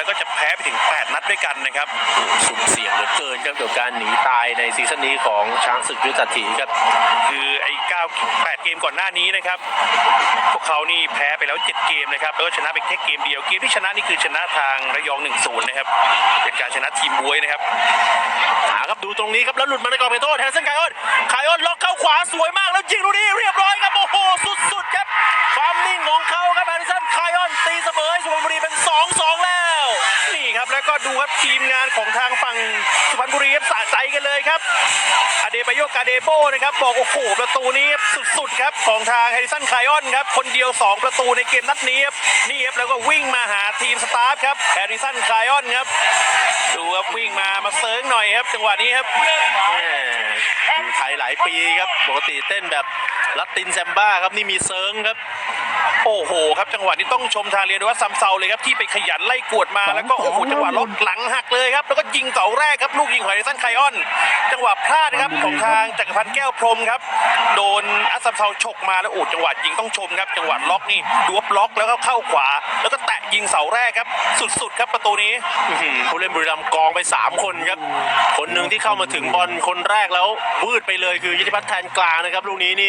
แล้วก็จะแพ้ไปถึง 8 นัดด้วยกันนะครับสุ่มเสี่ยงเหลือเกินครับเกี่ยวกับการหนีตายในซีซั่นนี้ของช้างศึกยุทธสัตถีครับคือไอ้9 8เกมก่อนหน้านี้นะครับ พวกเขานี่แพ้ไปแล้ว 7 เกมนะครับแล้วก็ชนะไปแค่เกมเดียวเกมที่ชนะนี่คือชนะทางระยอง 1-0 นะครับเป็นการชนะทีมบวยนะครับหาครับดูตรงนี้ครับแล้วหลุดมาในกรอบเป็นโทษแทนเซนไคออ ครับทีมงานของทางฝั่งสุพรรณบุรีครับสะใจกันเลยครับอเดบายโยกาเดโบนะครับบอกโอ้โหประตูนี้สุดๆครับของทางแฮริสันไคออนครับคนเดียว 2 ประตูในเกมนัดนี้ครับนี่ครับแล้วก็วิ่งมาหาทีมสตาฟครับแฮริสันไคออนครับดูครับวิ่งมามาเซิร์งหน่อยครับจังหวะนี้ครับ อยู่ไทยหลายปีครับปกติเต้นแบบลัตินแซมบ้าครับนี่มีเซิร์งครับ โอ้โหครับจังหวะนี้ต้องชมทางเรียนว่าซัมเซาเลยครับที่ไปขยันไล่กวดมาแล้วก็โอ้โหจังหวะล็อกหลังหักเลยครับแล้วก็ยิงเสาแรกครับลูกยิงของแฮริสันไคออน จังหวะพลาดนะครับของทางจักรพันธ์แก้วพรหมครับโดนอัสซัมเซาฉกมาแล้วโอ้จังหวะยิงต้องชมครับจังหวะล็อกนี่ดูว่าบล็อกแล้วก็เข้าขวา แล้วก็แตะ ยิงเสาแรกครับ สุดๆครับประตูนี้ผู้เล่นบุรีรัมย์กองไป 3 คนครับ คนหนึ่งที่เข้ามาถึงบอลคนแรกแล้ววืดไปเลยคือยิธิพัฒน์แทนกลางนะครับลูกนี้นี่